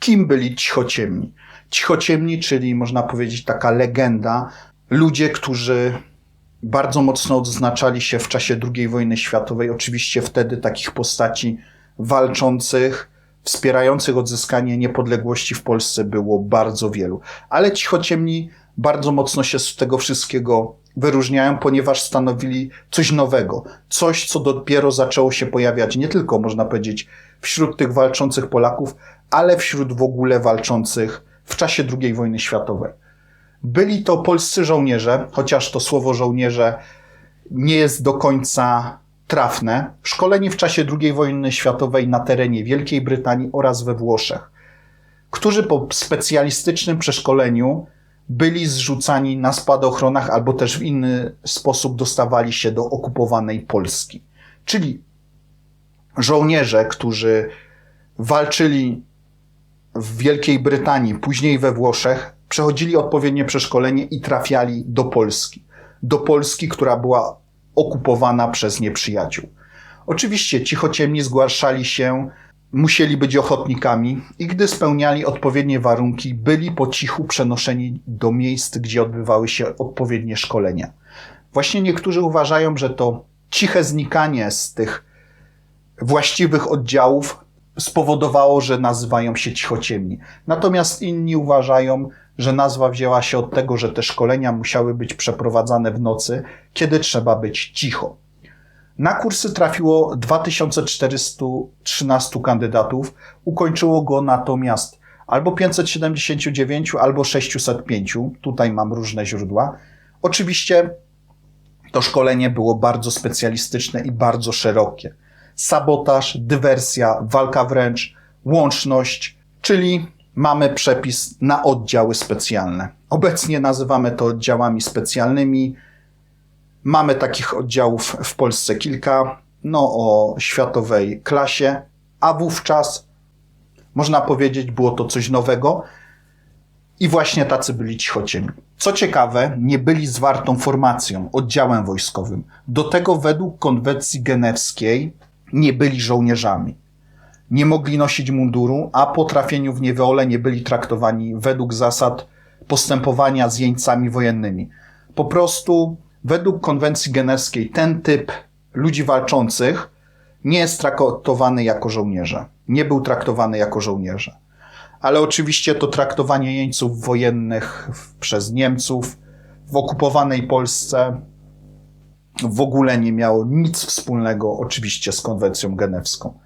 Kim byli cichociemni? Cichociemni, czyli można powiedzieć taka legenda, ludzie, którzy bardzo mocno odznaczali się w czasie II wojny światowej. Oczywiście wtedy takich postaci walczących, wspierających odzyskanie niepodległości w Polsce było bardzo wielu. Ale cichociemni bardzo mocno się z tego wszystkiego wyróżniają, ponieważ stanowili coś nowego, coś, co dopiero zaczęło się pojawiać nie tylko, można powiedzieć, wśród tych walczących Polaków, ale wśród w ogóle walczących w czasie II wojny światowej. Byli to polscy żołnierze, chociaż to słowo żołnierze nie jest do końca trafne. Szkoleni w czasie II wojny światowej na terenie Wielkiej Brytanii oraz we Włoszech, którzy po specjalistycznym przeszkoleniu byli zrzucani na spadochronach albo też w inny sposób dostawali się do okupowanej Polski. Czyli żołnierze, którzy walczyli w Wielkiej Brytanii, później we Włoszech, przechodzili odpowiednie przeszkolenie i trafiali do Polski. Do Polski, która była okupowana przez nieprzyjaciół. Oczywiście cichociemni zgłaszali się, musieli być ochotnikami i gdy spełniali odpowiednie warunki, byli po cichu przenoszeni do miejsc, gdzie odbywały się odpowiednie szkolenia. Właśnie niektórzy uważają, że to ciche znikanie z tych właściwych oddziałów spowodowało, że nazywają się cichociemni. Natomiast inni uważają, że nazwa wzięła się od tego, że te szkolenia musiały być przeprowadzane w nocy, kiedy trzeba być cicho. Na kursy trafiło 2413 kandydatów, ukończyło go natomiast albo 579, albo 605. Tutaj mam różne źródła. Oczywiście to szkolenie było bardzo specjalistyczne i bardzo szerokie. Sabotaż, dywersja, walka wręcz, łączność, czyli mamy przepis na oddziały specjalne. Obecnie nazywamy to oddziałami specjalnymi. Mamy takich oddziałów w Polsce kilka, no o światowej klasie, a wówczas można powiedzieć, było to coś nowego i właśnie tacy byli cichociemi. Co ciekawe, nie byli zwartą formacją, oddziałem wojskowym. Do tego według konwencji genewskiej nie byli żołnierzami nie mogli nosić munduru, a po trafieniu w niewolę nie byli traktowani według zasad postępowania z jeńcami wojennymi. Po prostu według konwencji genewskiej ten typ ludzi walczących nie jest traktowany jako żołnierze. Nie był traktowany jako żołnierze. Ale oczywiście to traktowanie jeńców wojennych przez Niemców w okupowanej Polsce w ogóle nie miało nic wspólnego oczywiście z konwencją genewską.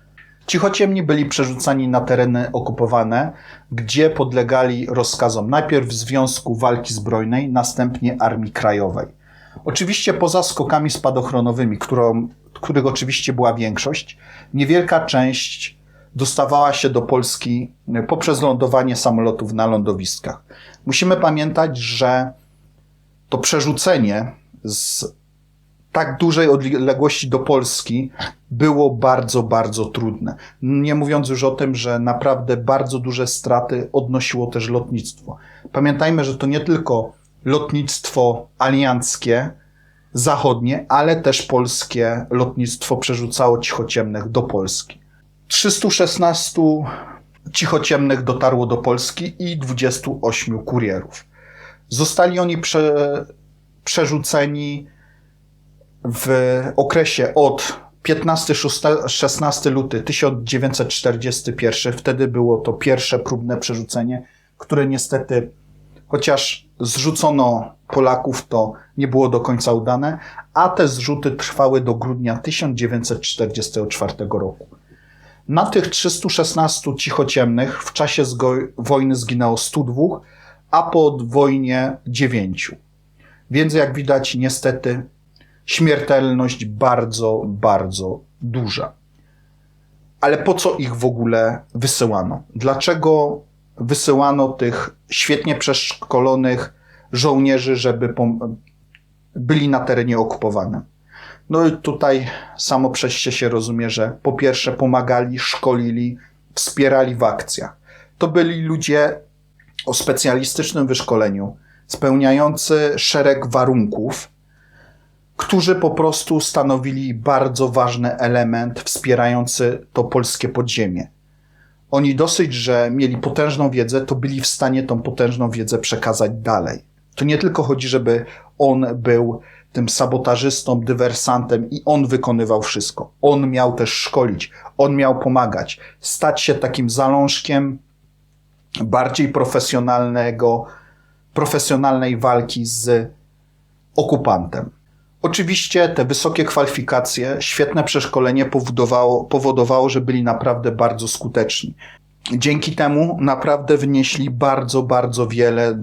Cichociemni byli przerzucani na tereny okupowane, gdzie podlegali rozkazom najpierw Związku Walki Zbrojnej, następnie Armii Krajowej. Oczywiście poza skokami spadochronowymi, którą, których oczywiście była większość, niewielka część dostawała się do Polski poprzez lądowanie samolotów na lądowiskach. Musimy pamiętać, że to przerzucenie z tak dużej odległości do Polski było bardzo, bardzo trudne. Nie mówiąc już o tym, że naprawdę bardzo duże straty odnosiło też lotnictwo. Pamiętajmy, że to nie tylko lotnictwo alianckie, zachodnie, ale też polskie lotnictwo przerzucało cichociemnych do Polski. 316 cichociemnych dotarło do Polski i 28 kurierów. Zostali oni prze, przerzuceni w okresie od 15-16 luty 1941, wtedy było to pierwsze próbne przerzucenie, które niestety, chociaż zrzucono Polaków, to nie było do końca udane, a te zrzuty trwały do grudnia 1944 roku. Na tych 316 cichociemnych w czasie wojny zginęło 102, a po wojnie 9. Więc jak widać, niestety śmiertelność bardzo, bardzo duża. Ale po co ich w ogóle wysyłano? Dlaczego wysyłano tych świetnie przeszkolonych żołnierzy, żeby byli na terenie okupowanym? No i tutaj samo przez się rozumie, że po pierwsze pomagali, szkolili, wspierali w akcjach. To byli ludzie o specjalistycznym wyszkoleniu, spełniający szereg warunków, którzy po prostu stanowili bardzo ważny element wspierający to polskie podziemie. Oni dosyć, że mieli potężną wiedzę, to byli w stanie tą potężną wiedzę przekazać dalej. To nie tylko chodzi, żeby on był tym sabotażystą, dywersantem i on wykonywał wszystko. On miał też szkolić, on miał pomagać, stać się takim zalążkiem bardziej profesjonalnego, profesjonalnej walki z okupantem. Oczywiście te wysokie kwalifikacje, świetne przeszkolenie powodowało, powodowało, że byli naprawdę bardzo skuteczni. Dzięki temu naprawdę wnieśli bardzo, bardzo wiele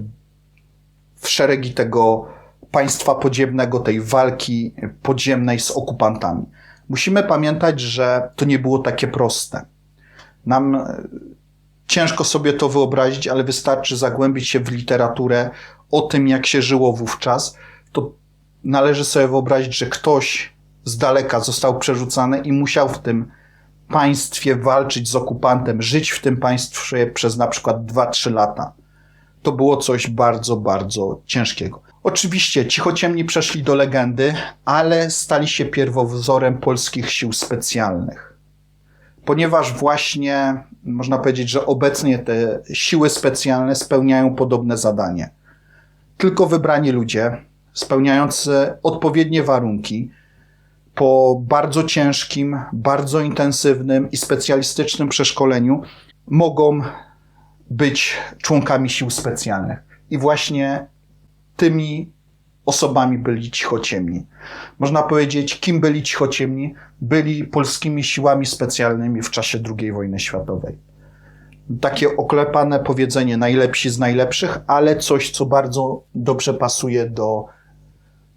w szeregi tego państwa podziemnego, tej walki podziemnej z okupantami. Musimy pamiętać, że to nie było takie proste. Nam e, ciężko sobie to wyobrazić, ale wystarczy zagłębić się w literaturę o tym, jak się żyło wówczas, to należy sobie wyobrazić, że ktoś z daleka został przerzucany i musiał w tym państwie walczyć z okupantem, żyć w tym państwie przez na przykład 2-3 lata. To było coś bardzo, bardzo ciężkiego. Oczywiście cichociemni przeszli do legendy, ale stali się pierwowzorem polskich sił specjalnych. Ponieważ właśnie można powiedzieć, że obecnie te siły specjalne spełniają podobne zadanie. Tylko wybrani ludzie, spełniający odpowiednie warunki, po bardzo ciężkim, bardzo intensywnym i specjalistycznym przeszkoleniu mogą być członkami sił specjalnych. I właśnie tymi osobami byli cichociemni. Można powiedzieć, kim byli cichociemni? Byli polskimi siłami specjalnymi w czasie II wojny światowej. Takie oklepane powiedzenie najlepsi z najlepszych, ale coś, co bardzo dobrze pasuje do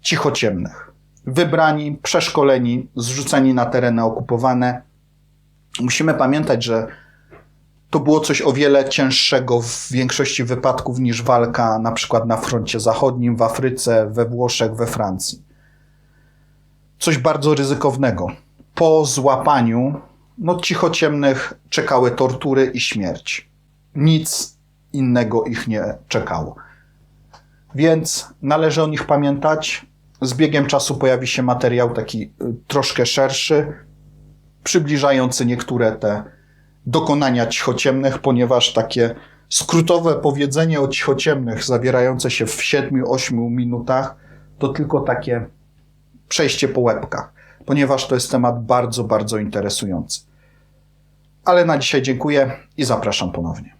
cichociemnych. Wybrani, przeszkoleni, zrzuceni na tereny okupowane. Musimy pamiętać, że to było coś o wiele cięższego w większości wypadków niż walka na przykład na froncie zachodnim, w Afryce, we Włoszech, we Francji. Coś bardzo ryzykownego. Po złapaniu, no cichociemnych czekały tortury i śmierć. Nic innego ich nie czekało. Więc należy o nich pamiętać. Z biegiem czasu pojawi się materiał taki y, troszkę szerszy, przybliżający niektóre te dokonania cichociemnych, ponieważ takie skrótowe powiedzenie o cichociemnych, zawierające się w 7-8 minutach, to tylko takie przejście po łebkach, ponieważ to jest temat bardzo, bardzo interesujący. Ale na dzisiaj dziękuję i zapraszam ponownie.